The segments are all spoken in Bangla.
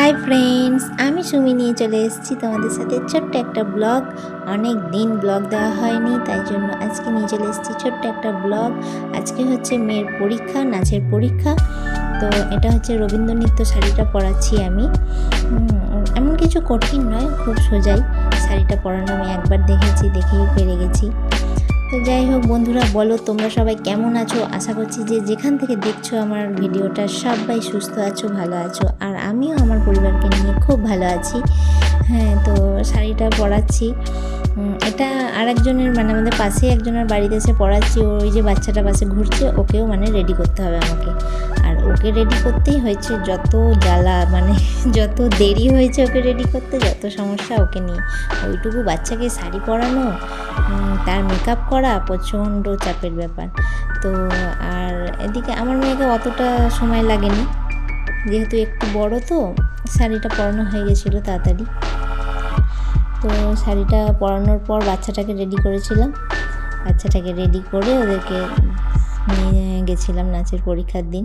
হাই ফ্রেন্ডস, আমি সুমি নিয়ে চলে এসেছি তোমাদের সাথে ছোট্ট একটা ব্লগ। অনেক দিন ব্লগ দেওয়া হয়নি, তাই জন্য আজকে নিয়ে চলে এসেছি ছোট্ট একটা ব্লগ। আজকে হচ্ছে মেয়ের পরীক্ষা, নাচের পরীক্ষা। তো এটা হচ্ছে রবীন্দ্র নৃত্য শাড়িটা পরাচ্ছি আমি। এমন কিছু কঠিন নয়, খুব সোজাই শাড়িটা পরানো আমি একবার দেখেছি, দেখেই পেরে গেছি। তো যাই হোক বন্ধুরা, বলো তোমরা সবাই কেমন আছো? আশা করছি যে যেখান থেকে দেখছ আমার ভিডিওটা সবাই সুস্থ আছো, ভালো আছো, আর আমিও আমার পরিবারকে নিয়ে খুব ভালো আছি। হ্যাঁ তো শাড়িটা পরাচ্ছি। এটা আর একজনের মানে আমাদের পাশেই একজনের বাড়িতে এসে পড়াচ্ছি ওই যে বাচ্চাটা পাশে ঘুরছে, ওকেও মানে রেডি করতে হবে আমাকে। ওকে রেডি করতেই হয়েছে। যত জ্বালা মানে যত দেরি হয়েছে ওকে রেডি করতে, যত সমস্যা ওকে নিয়ে। ওইটুকু বাচ্চাকে শাড়ি পরানো তার মেকআপ করা প্রচণ্ড চাপের ব্যাপার। তো আর এদিকে আমার মেয়েকে অতটা সময় লাগেনি। যেহেতু একটু বড় তো, শাড়িটা পরানো হয়ে গেছিল তাড়াতাড়ি। তো শাড়িটা পরানোর পর বাচ্চাটাকে রেডি করেছিলাম। বাচ্চাটাকে রেডি করে ওদেরকে নিয়ে গেছিলাম নাচের পরীক্ষার দিন।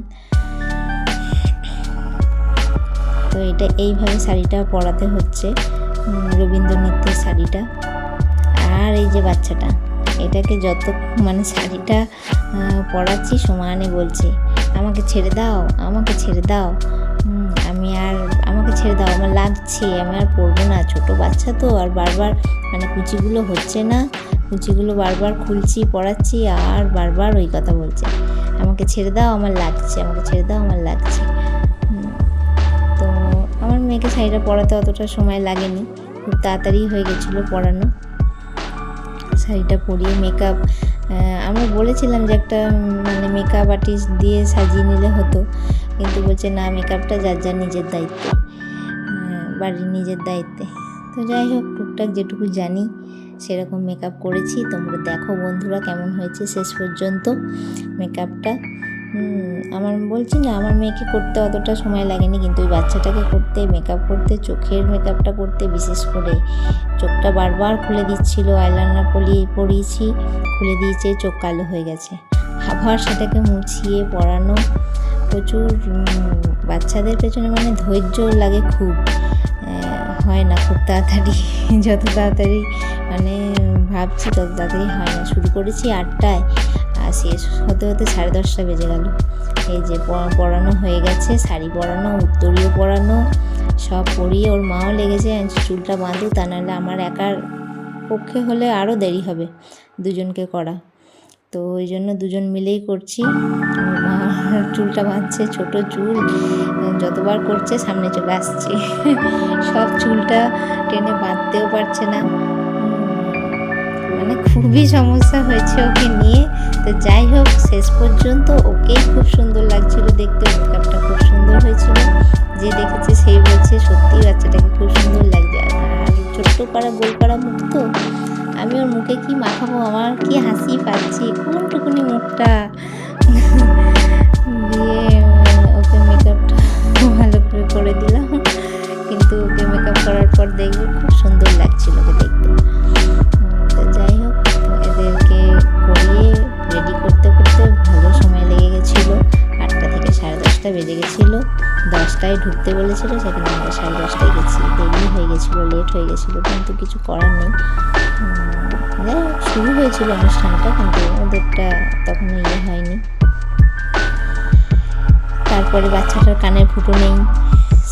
তো এটা এইভাবে শাড়িটা পরাতে হচ্ছে উম, রবীন্দ্র নৃত্যের শাড়িটা। আর এই যে বাচ্চাটা এটাকে যত মানে শাড়িটা পরাচ্ছি সমানে বলছে আমাকে ছেড়ে দাও আমাকে ছেড়ে দাও। আমি আর আমাকে ছেড়ে দাও আমার লাগছে আমি আর পরবো না। ছোটো বাচ্চা তো আর বারবার মানে কুচিগুলো হচ্ছে না কুচিগুলো বারবার খুলছি পড়াচ্ছি আর বারবার ওই কথা বলছে। আমাকে ছেড়ে দাও আমার লাগছে আমাকে ছেড়ে দাও আমার লাগছে। শাড়িটা পরাতে অতটা সময় লাগেনি। খুব তাড়াতাড়ি হয়ে গেছিল পরানো। শাড়িটা পরিয়ে মেকআপ আমরা বলেছিলাম যে একটা মানে মেকআপ আর্টিস্ট দিয়ে সাজিয়ে নিলে হতো। কিন্তু বলছে, না মেকআপটা যার যার নিজের দায়িত্বে। বাড়ির নিজের দায়িত্বে। তো যাই হোক, টুকটাক যেটুকু জানি, সেরকম মেকআপ করেছি। তোমরা দেখো বন্ধুরা কেমন হয়েছে শেষ পর্যন্ত মেকআপটা আমার বলছি না, আমার মেয়েকে করতে অতটা সময় লাগেনি, কিন্তু ওই বাচ্চাটাকে করতে মেকআপ করতে, চোখের মেকআপটা করতে বিশেষ করে। চোখটা বারবার খুলে দিচ্ছিল আইলাইনার পরিয়ে পরিয়েছি, খুলে দিয়েছে, চোখ কালো হয়ে গেছে। আবার সেটাকে মুছিয়ে পড়ানো প্রচুর বাচ্চাদের পেছনে মানে ধৈর্য লাগে খুব। হয় না খুব তাড়াতাড়ি, যত তাড়াতাড়ি মানে ভাবছি তত তাড়াতাড়ি হয় না। শুরু করেছি আটটায় আর শেষ হতে হতে সাড়ে দশটা বেজে গেল। এই যে প- পরানো হয়ে গেছে, শাড়ি পরানো উত্তরীয় পরানো সব পরিয়ে ওর মাও লেগেছে চুলটা বাঁধু, তা নাহলে আমার একার পক্ষে হলে আরও দেরি হবে দুজনকে করা। তো ওই জন্য দুজন মিলেই করছি। মা চুলটা বাঁধছে, ছোট চুল, যতবার করছে সামনে চলে আসছে। সব চুলটা টেনে বাঁধতেও পারছে না। মানে খুবই সমস্যা হয়েছে ওকে নিয়ে। তো যাই হোক, শেষ পর্যন্ত ওকেই খুব সুন্দর লাগছিল দেখতে মেকআপটা খুব সুন্দর হয়েছিল। যে দেখেছে সেই বলছে, সত্যি বাচ্চাটাকে খুব সুন্দর লাগছে। আর ছোট্ট পাড়া গোল পাড়া মুখ তো, আমি ওর মুখে কি মাখাবো? আমার কি হাসি পাচ্ছি? কোনটুকুনি মুখটা? দশটায় ঢুকতে বলেছিল, সেখানে আমরা সাড়ে দশটায় গেছি। দেরি হয়ে গেছিল লেট হয়ে গেছিল, কিন্তু কিছু করার নেই। শুরু হয়েছিল অনুষ্ঠানটা, কিন্তু ওদেরটা তখনও ইয়ে হয়নি। তারপরে বাচ্চাটার কানের ফুটো নেই।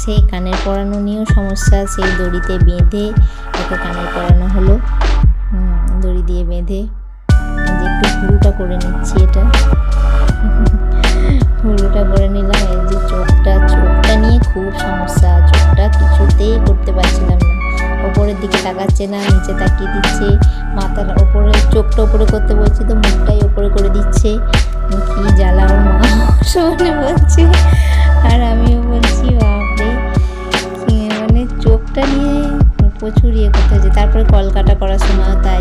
সেই কানের পরানো নিয়েও সমস্যা, সেই দড়িতে বেঁধে ওকে কানের পরানো হলো। দড়ি দিয়ে বেঁধে। যে একটু হুড়ুটা করে নিচ্ছি এটা। হুড়ুটা করে নিলাম, এই যে চোখটা নিয়ে খুব সমস্যা, চোখটা কিছুতেই করতে পারছিলাম না। ওপরের দিকে তাকাচ্ছে না, নিচে তাকিয়ে দিচ্ছে, মাথার ওপরে, চোখটা ওপরে করতে বলছি তো, মুখটাই ওপরে করে দিচ্ছে। কি জ্বালা ওর মা সমানে বলছে। আর আমিও বলছি, বাপরে মানে চোখটা নিয়ে প্রচুর ইয়ে করতে হয়েছে তারপরে কলকাটা করার সময় তাই।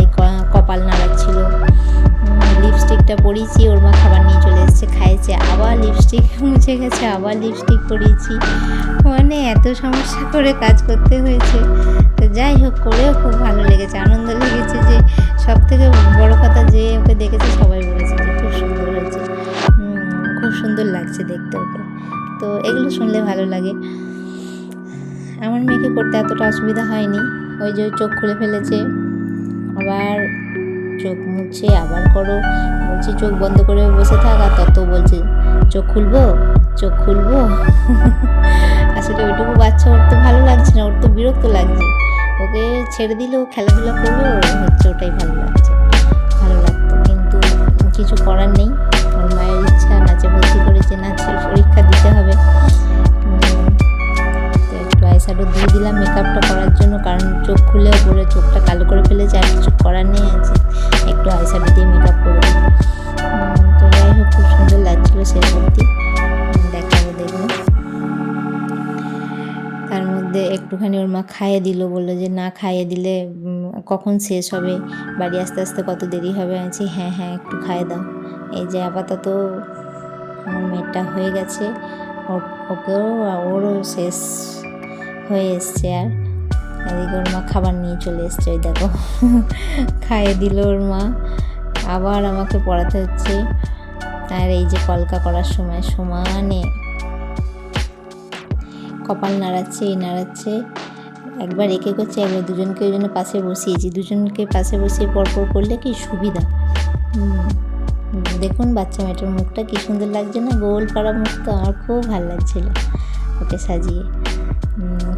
লিপস্টিক মুছে গেছে আবার লিপস্টিক পরিয়েছি। মানে এত সমস্যা করে কাজ করতে হয়েছে। তো যাই হোক, করেও খুব ভালো লেগেছে, আনন্দ লেগেছে যে সব থেকে বড়ো কথা যে ওকে দেখেছে, সবাই বলেছে যে খুব সুন্দর হয়েছে। খুব সুন্দর লাগছে দেখতে ওকে। তো এগুলো শুনলে ভালো লাগে। আমার মেয়েকে করতে এতটা অসুবিধা হয়নি, ওই যে চোখ খুলে ফেলেছে। আবার চোখ মুছে আবার করো। বলছি, চোখ বন্ধ করে বসে থাক, আর তত বলছে, চোখ খুলবো? চোখ খুলবো? আসলে ওইটুকু বাচ্চা, ওর তো ভালো লাগছে না, ওর তো বিরক্ত লাগছে। ওকে ছেড়ে দিলেও খেলাধুলা ওর হচ্ছে ওটাই ভালো লাগছে। ভালো লাগতো, কিন্তু কিছু করার নেই। ওর মায়ের ইচ্ছা, নাচে ভর্তি করেছে, নাচের পরীক্ষা দিতে হবে। জন্য কারণ চোখ খুলে পরে চোখটা কালো করে ফেলেছে আর কিছু করার নেই আছে একটু আইশ্যাডো দিয়ে মেকআপ করে তো যাই হোক খুব সুন্দর লাগছিল শেষ অবধি দেখাবো দেখব। তার মধ্যে একটুখানি ওর মা খাইয়ে দিল বলল যে না খাইয়ে দিলে কখন শেষ হবে? বাড়ি আসতে আসতে কত দেরি হবে? বলছি, হ্যাঁ হ্যাঁ একটু খাইয়ে দাও। এই যে আপাতত আমার মেয়েটা হয়ে গেছে। ওকেও ওরও শেষ হয়ে এসছে আর। এদিকে ওর মা খাবার নিয়ে চলে এসছে ওই দেখো। খাইয়ে দিল ওর মা। আবার আমাকে পড়াতে হচ্ছে। আর এই যে কলকা করার সময় সমানে। কপাল নাড়াচ্ছে এই নাড়াচ্ছে। একবার একে করছে, একবার দুজনকে, ওই জন্য পাশে বসিয়েছি। দুজনকে পাশে বসিয়ে পরপর করলে কি সুবিধা? দেখুন বাচ্চা মেয়েটার মুখটা কি সুন্দর লাগছে না? গোল পাড়া মুখ তো আমার খুব ভালো লাগছিল। ওকে সাজিয়ে।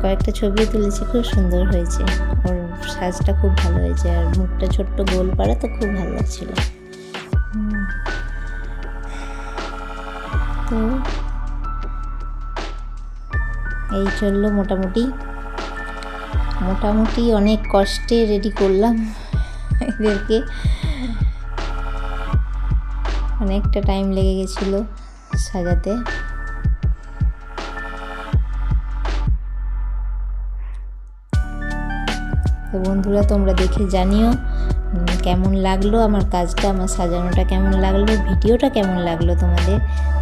কয়েকটা ছবিও তুলেছি, খুব সুন্দর হয়েছে। ওর সাজটা খুব ভালো হয়েছে আর মুখটা ছোট্ট গোল পাড়া তো খুব ভালো লাগছিল। তো এই চলল মোটামুটি। মোটামুটি অনেক কষ্টে রেডি করলাম এদেরকে। অনেকটা টাইম লেগে গেছিল সাজাতে। তো বন্ধুরা, তোমরা দেখে জানিও কেমন লাগল আমার কাজটা, আমার সাজানোটা কেমন লাগল, ভিডিওটা কেমন লাগল তোমাদের?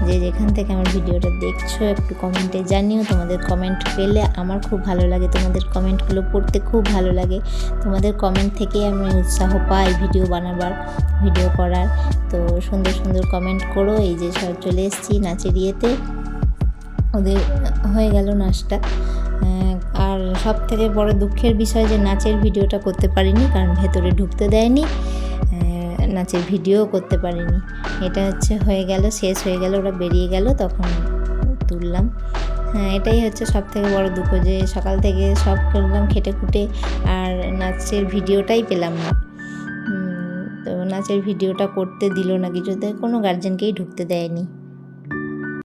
যে যেখান থেকে আমার ভিডিওটা দেখছ, একটু কমেন্টে জানিও। তোমাদের কমেন্ট পেলে আমার খুব ভালো লাগে, তোমাদের কমেন্টগুলো পড়তে খুব ভালো লাগে। তোমাদের কমেন্ট থেকেই আমি উৎসাহ পাই ভিডিও বানাবার, ভিডিও করার। তো সুন্দর সুন্দর কমেন্ট করো, এই যে সব চলে এসেছি নাচের ইয়েতে। ওদের হয়ে গেল নাচটা। আর সব থেকে বড় দুঃখের বিষয় যে নাচের ভিডিওটা করতে পারিনি, কারণ ভেতরে ঢুকতে দেয়নি নাচের ভিডিও করতে পারিনি। এটা হচ্ছে হয়ে গেল, শেষ হয়ে গেল, ওরা বেরিয়ে গেল, তখন তুললাম। হ্যাঁ এটাই হচ্ছে সব থেকে বড় দুঃখ যে সকাল থেকে সব করলাম খেটে খুটে, আর নাচের ভিডিওটাই পেলাম না। তো নাচের ভিডিওটা করতে দিল না কিছুতে, কোনো গার্জেনকেই ঢুকতে দেয়নি।